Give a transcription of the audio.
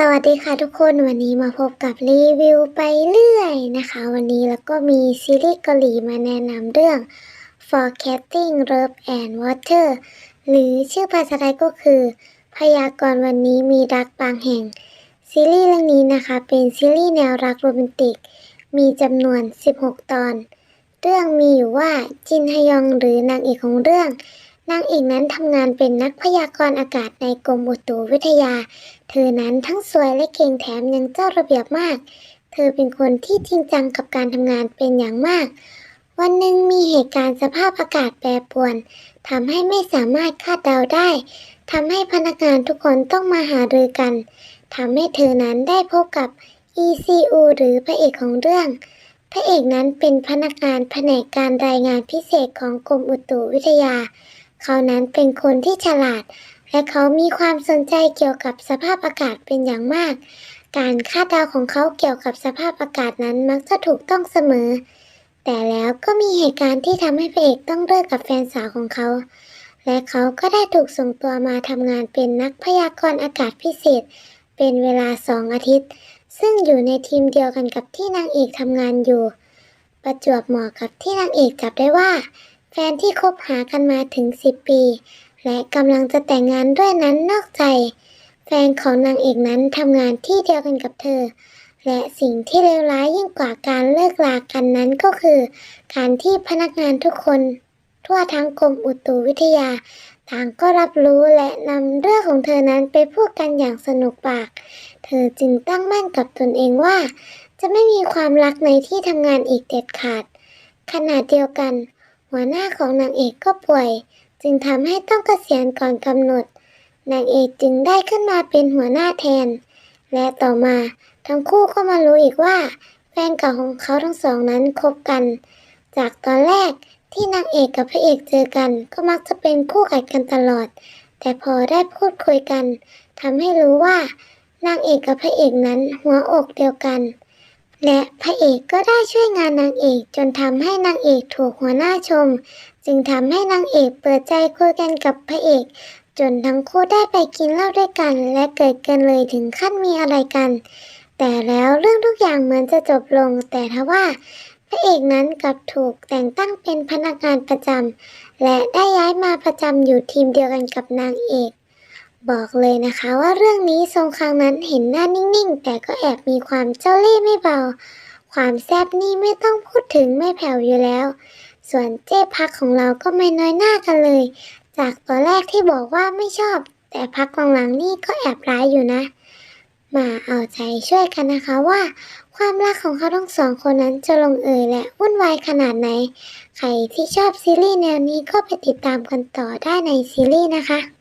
สวัสดีค่ะทุกคนวันนี้มาพบกับรีวิวไปเรื่อยนะคะ วันนี้แล้วก็มีซีรีส์เกาหลีมาแนะนำเรื่อง Forecasting Love and Water หรือชื่อภาษาไทยก็คือ พยากรณ์วันนี้มีรักบางแห่ง ซีรีส์เรื่องนี้นะคะ เป็นซีรีส์แนวรักโรแมนติก มีจำนวน 16 ตอน เรื่องมีอยู่ว่าจินฮยองหรือนางเอกของเรื่อง นางเอกนั้นทำงานเป็นนักพยากรณ์อากาศในกรมอุตุวิทยา เธอนั้นทั้งสวยและเก่งแถมยังเจ้าระเบียบมาก เธอเป็นคนที่จริงจังกับการทำงานเป็นอย่างมาก วันหนึ่งมีเหตุการณ์สภาพอากาศแปรปรวนทำให้ไม่สามารถคาดเดาได้ทำให้พนักงานทุกคนต้องมาหารือกันทำให้เธอนั้นได้พบกับ ECU หรือพระเอกของเรื่อง พระเอกนั้นเป็นพนักงานแผนกการรายงานพิเศษของกรมอุตุวิทยา เขานั้นเป็นคนที่ฉลาด และเขามีความสนใจเกี่ยวกับสภาพอากาศเป็นอย่างมาก การคาดเดาของเขาเกี่ยวกับสภาพอากาศนั้นมักจะถูกต้องเสมอ แต่แล้วก็มีเหตุการณ์ที่ทำให้พระเอกต้องเลิกกับแฟนสาวของเขา และเขาก็ได้ถูกส่งตัวมาทำงานเป็นนักพยากรณ์อากาศพิเศษ เป็นเวลาสองอาทิตย์ ซึ่งอยู่ในทีมเดียวกันกับที่นางเอกทำงานอยู่ ประจวบเหมาะกับที่นางเอกจับได้ว่า ฟนที่คบหากันมาถึง 10 ปี และกำลังจะแต่งงานด้วยนั้นนอกใจ แฟนของนางเอกนั้นทำงานที่เดียวกันกับเธอ และสิ่งที่เลวร้ายยิ่งกว่าการเลิกลากันนั้นก็คือ การที่พนักงานทุกคน ทั่วทั้งกรมอุตุวิทยา ต่างก็รับรู้และนำเรื่องของเธอนั้นไปพูดกันอย่างสนุกปาก เธอจึงตั้งมั่นกับตนเองว่า จะไม่มีความรักในที่ทำงานอีกเด็ดขาด ขณะเดียวกัน หัวหน้าของนางเอกก็ป่วย จึงทำให้ต้องเกษียณก่อนกำหนด นางเอกจึงได้ขึ้นมาเป็นหัวหน้าแทน และต่อมาทั้งคู่ก็มารู้อีกว่า แฟนเก่าของเขาทั้งสองนั้นคบกัน จากตอนแรกที่นางเอกกับพระเอกเจอกันก็มักจะเป็นคู่กัดกันตลอด แต่พอได้พูดคุยกันทำให้รู้ว่านางเอกกับพระเอกนั้นหัวอกเดียวกัน และพระเอกก็ได้ช่วยงานนางเอกจนทำให้นางเอกถูกหัวหน้าชม จึงทำให้นางเอกเปิดใจคุยกันกับพระเอก จนทั้งคู่ได้ไปกินเหล้าด้วยกัน และเกิดกันเลยถึงขั้นมีอะไรกัน แต่แล้วเรื่องทุกอย่างเหมือนจะจบลง แต่ทว่าพระเอกนั้นกลับถูกแต่งตั้งเป็นพนักงานประจำและได้ย้ายมาประจำอยู่ทีมเดียวกันกับนางเอก บอกเลยนะคะว่าเรื่องนี้ทรงครั้งนั้นเห็นหน้านิ่งๆ แต่ก็แอบมีความเจ้าเล่ห์ไม่เบา ความแซบนี่ไม่ต้องพูดถึงไม่แผ่วอยู่แล้ว ส่วนเจ๊พักของเราก็ไม่น้อยหน้ากันเลย จากตอนแรกที่บอกว่าไม่ชอบ แต่พักหลังๆนี่ก็แอบร้ายอยู่นะ มาเอาใจช่วยกันนะคะว่า ความรักของเขาทั้งสองคนนั้นจะลงเอยและวุ่นวายขนาดไหน ใครที่ชอบซีรีส์แนวนี้ก็ไปติดตามกันต่อได้ในซีรีส์นะคะ